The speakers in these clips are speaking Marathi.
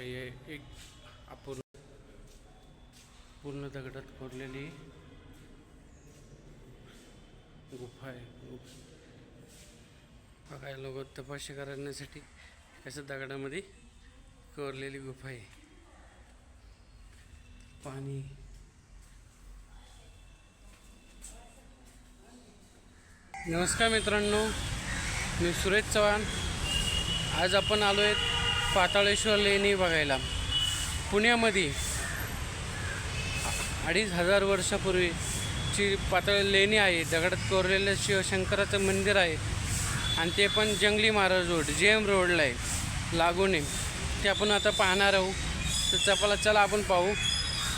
बघा एक अपूर्ण पूर्ण दगडात कोरलेली गुफा आहे. गुफ- लोक तपासणी करण्यासाठी कसं दगडामध्ये कोरलेली गुफा आहे. पाणी. नमस्कार मित्रांनो मी सुरेश चव्हाण. आज आपण आलो आहेत पाताळेश्वर लेणी बघायला. पुण्यामध्ये अडीच हजार वर्षापूर्वीची पाताळ लेणी आहे. दगडात कोरलेलं शिवशंकराचं मंदिर आहे आणि ते पण जंगली महाराज रोड जे एम रोडला आहे. लागून आहे. ते आपण आता पाहणार आहोत. तर चपाला चला आपण पाहू.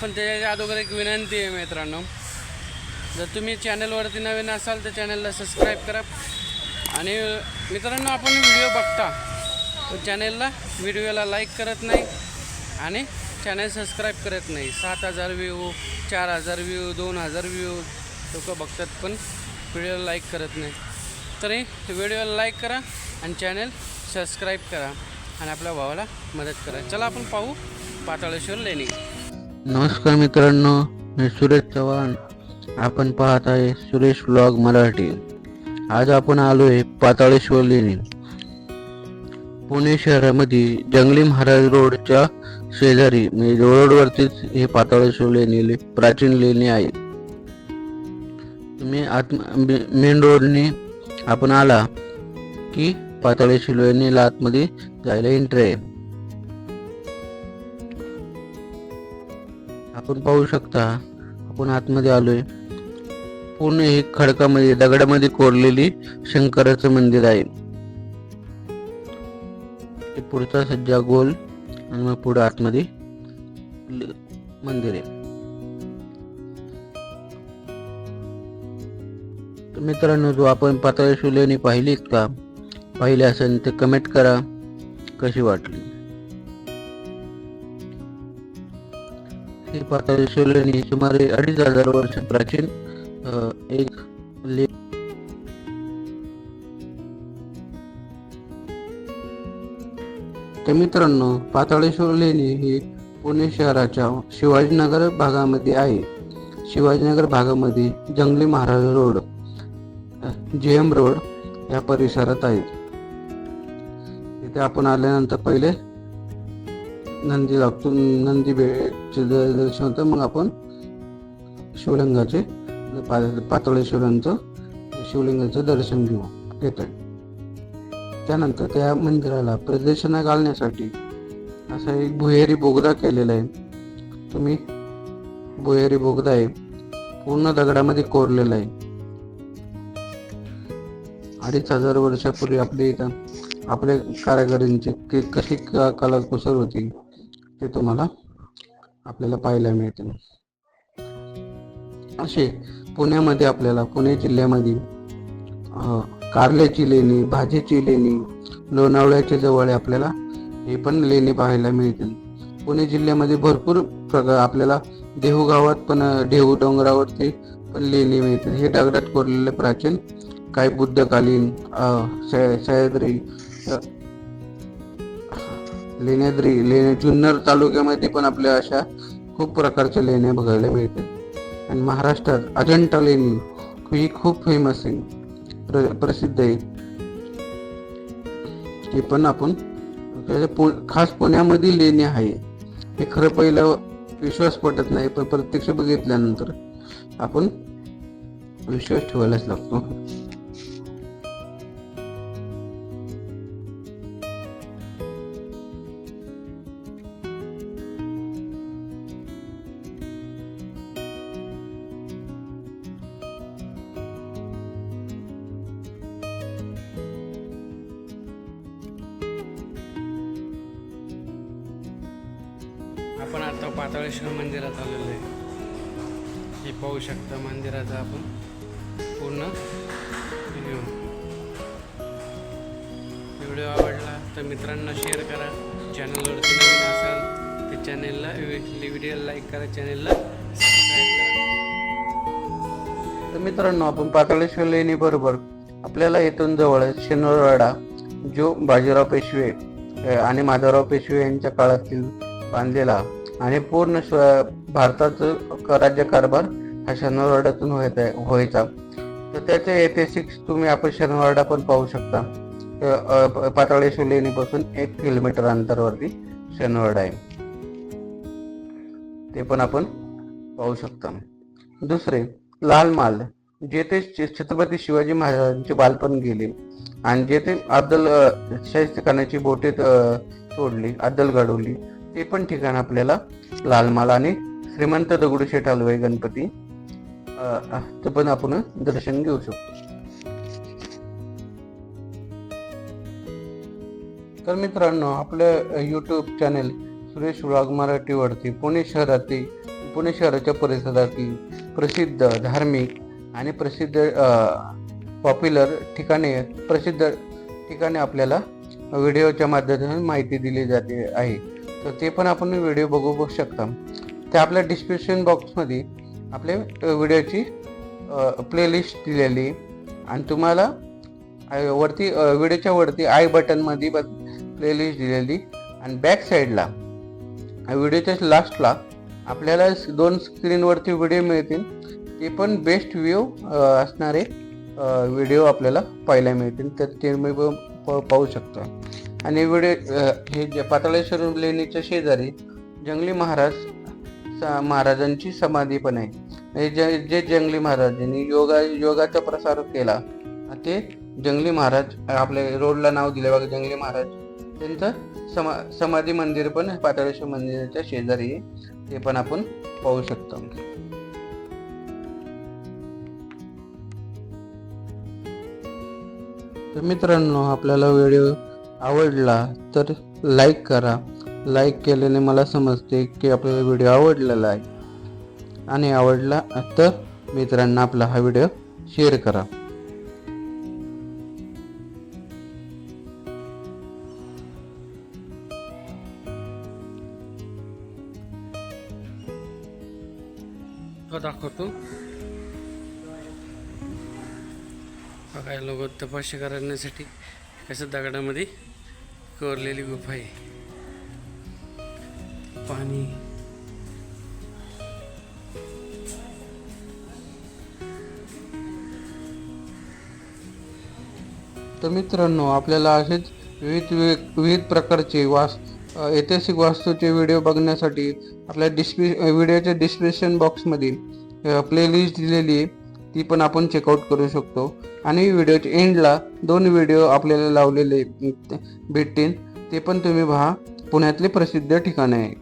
पण त्याच्या अगोदर एक विनंती आहे मित्रांनो. जर तुम्ही चॅनलवरती नवीन असाल तर चॅनलला सबस्क्राईब करा. आणि मित्रांनो आपण व्हिडिओ बघता. चॅनलला व्हिडिओला लाईक करत नाही आणि चॅनल सबस्क्राईब करत नाही. सात हजार व्ह्यू चार हजार व्ह्यू दोन हजार व्ह्यू लोक बघतात पण व्हिडिओला लाईक करत नाही. तरी व्हिडिओला लाईक करा आणि चॅनल सबस्क्राईब करा आणि आपल्या भावाला मदत करा. चला आपण पाहू पाताळेश्वर लेणी नमस्कार मित्रांनो मी सुरेश चव्हाण. आपण पाहत आहे सुरेश ब्लॉग मराठी. आज आपण आलो आहे पाताळेश्वर लेणी पुणे शहरामध्ये जंगली महाराज रोडच्या शेजारी म्हणजे रोडवरतीच हे पाताळेश्वर लेणी प्राचीन लेणी आहे तुम्ही आत मेन रोडने आपण आला की पाताळेश्वर लेणीला आतमध्ये जायला एंट्री आहे. आपण पाहू शकता आपण आतमध्ये आलोय. पूर्ण हे खडकामध्ये दगडामध्ये कोरलेली शंकराचं मंदिर आहे. हे पुढचा सज्जा गोल आणि मग पुढं आतमध्ये मंदिर आहे. मित्रांनो जो आपण पातळी लेणी पाहिलीत का पाहिली असेल ते कमेंट करा कशी वाटली? ही पातळी लेणी सुमारे अडीच हजार वर्ष प्राचीन एक लेख तर मित्रांनो पाताळेश्वर लेणी ही पुणे शहराच्या शिवाजीनगर भागामध्ये आहे. शिवाजीनगर भागामध्ये Jangli Maharaj road J M road या परिसरात आहे. तिथे आपण आल्यानंतर पहिले नंदी लागतो नंदी भेटचे दर्शन होतं. मग आपण शिवलिंगाचे पा- शिवलिंगचं शिवलिंगाचं दर्शन घेऊ घेतोय. त्यानंतर त्या मंदिराला प्रदर्शना घालण्यासाठी असा एक भुहेरी बोगदा केलेला आहे. तुम्ही भुहेरी बोगदा आहे. पूर्ण दगडामध्ये कोरलेला आहे. अडीच हजार वर्षापूर्वी आपल्या इथं आपल्या कारागिरींची कशी क- कलाकुसर होती ते तुम्हाला आपल्याला पाहायला मिळते असे पुण्यामध्ये आपल्याला पुणे जिल्ह्यामध्ये कारल्याची लेणी भाजीची लेणी लोणावळ्याच्या जवळ आपल्याला. हे पण लेणी पाहायला मिळतील. पुणे जिल्ह्यामध्ये भरपूर प्रकार आपल्याला देहू गावात पण देहू डोंगरावरती पण लेणी मिळतील. हे दगडात कोरलेले प्राचीन काही बुद्धकालीन सह्याद्री लेण्याद्री लेण्या जुन्नर तालुक्यामध्ये पण आपल्या अशा खूप प्रकारच्या लेण्या बघायला मिळतात आणि महाराष्ट्रात अजंठा लेणी ही खूप फेमस आहे. प्र प्रसिद्ध आहे. हे पण आपण त्याच्या पु- खास पुण्यामध्ये लेणी आहे. हे खरं पहिलं विश्वास पटत नाही पण प्रत्यक्ष बघितल्यानंतर आपण विश्वास ठेवायलाच लागतो. आपण आता पाताळेश्वर मंदिरात आलेलो आहे. हे पाहू शकता मंदिराचा आपण पूर्ण व्हिडिओ व्हिडिओ आवडला तर मित्रांना शेअर करा. चॅनलवरती नवीन असाल तर चॅनेलला व्हिडिओ लाईक करा. चॅनेलला तर मित्रांनो आपण पाताळेश्वर लेणी बरोबर आपल्याला इथून जवळ शनिवारवाडा जो बाजीराव पेशवे आणि माधवराव पेशवे यांच्या काळातील बांधलेला आणि पूर्ण स्व भारताचं राज्यकारभार हा शनिवारवाड्यातून व्हायचा व्हायचा तर त्याचे ऐतिहासिक तुम्ही आपण शनिवारवाडा पण पाहू शकता. पाताळेश्वर लेणीपासून एक किलोमीटर अंतरावरती शनिवारवाडा आहे. ते पण आपण पाहू शकता. दुसरे लाल माल. जेथे छत्रपती शिवाजी महाराजांचे बालपण गेले आणि जेथे अब्दल अ, शाहिस्ते खानाची बोटे तोडली अद्दल घडवली. ते पण ठिकाण आपल्याला लालमाल आणि श्रीमंत दगडूशेठ हलवाई गणपती ते पण आपण दर्शन घेऊ शकतो. तर मित्रांनो आपलं यूट्यूब चॅनेल सुरेश व्लॉग मराठीवरती पुणे शहरातील पुणे शहराच्या परिसरातील प्रसिद्ध धार्मिक आणि प्रसिद्ध पॉप्युलर ठिकाणे प्रसिद्ध ठिकाणे आपल्याला व्हिडिओच्या माध्यमातून माहिती दिली जाते आहे. तर ते पण आपण व्हिडिओ बघू बघू शकता. ते आपल्या डिस्क्रिप्शन बॉक्समध्ये आपल्या व्हिडिओची प्लेलिस्ट दिलेली आणि तुम्हाला वरती व्हिडिओच्या वरती आय बटनमध्ये प्लेलिस्ट दिलेली आणि बॅक साईडला व्हिडिओच्या लास्टला आपल्याला दोन स्क्रीनवरती व्हिडिओ मिळतील. ते पण बेस्ट व्ह्यू असणारे व्हिडिओ आपल्याला पाहायला मिळतील. तर ते मी प- पाहू शकतो. आणि व्हिडिओ हे जे पाताळेश्वर लेणीच्या शेजारी जंगली महाराज सा महाराजांची समाधी पण आहे. हे जे जे जंगली महाराजांनी योगा योगाचा प्रसार केला ते जंगली महाराज आपले रोडला नाव दिले बघा जंगली महाराज. त्यांचं समा समाधी मंदिर पण पाताळेश्वर मंदिराच्या शेजारी आहे. ते पण आपण पाहू शकतो. तर मित्रांनो आपल्याला व्हिडिओ आवडला तर लाईक करा. लाईक केल्याने मला समजते की आपल्याला व्हिडिओ आवडलेला आहे. आणि आवडला तर मित्रांना आपला हा व्हिडिओ शेअर करा. हो, दाखवतो. बघायला लोक तपासणी करण्यासाठी कसं दगडामध्ये कोरलेली गुफा आहे पाणी. तर मित्रांनो आपल्याला असेच विविध विविध विविध प्रकारचे वास ऐतिहासिक वास्तूचे व्हिडिओ बघण्यासाठी आपल्या डिस्क्रि व्हिडिओच्या डिस्क्रिप्शन बॉक्समध्ये प्लेलिस्ट दिलेली आहे ती पण आपण चेकआउट करू शकतो. आणि व्हिडिओच्या एंडला दोन व्हिडिओ आपल्याला लावलेले भेटतील ते पण तुम्ही पहा. पुण्यातले प्रसिद्ध ठिकाण आहे.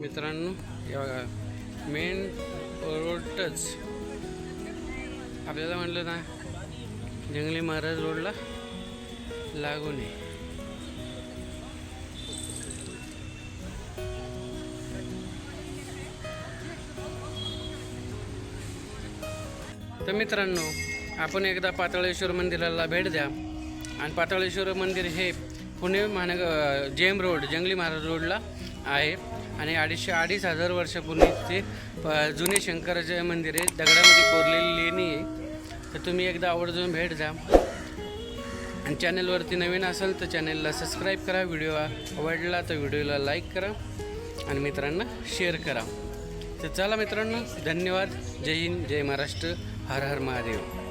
मित्रांनो बघा मेन रोडच आपल्याला म्हटलं ना जंगली महाराज रोडला लागून आहे. तर मित्रांनो आपण एकदा पाताळेश्वर मंदिराला भेट द्या. आणि पाताळेश्वर मंदिर हे पुणे महानगर जेम रोड जंगली महाराज रोडला आहे. आणि अडीचशे अडीच हजार वर्षापूर्वी ते प- जुने शंकराचे मंदिर आहे. दगडामध्ये कोरलेली लेणी आहे. तर तुम्ही एकदा आवर्जून भेट द्या. आणि चॅनलवरती नवीन असेल तर चॅनलला सबस्क्राईब करा. व्हिडिओ आवडला तर व्हिडिओला लाईक करा. आणि मित्रांना शेअर करा. तर चला मित्रांनो धन्यवाद. जय हिंद जय महाराष्ट्र. हर हर महादेव.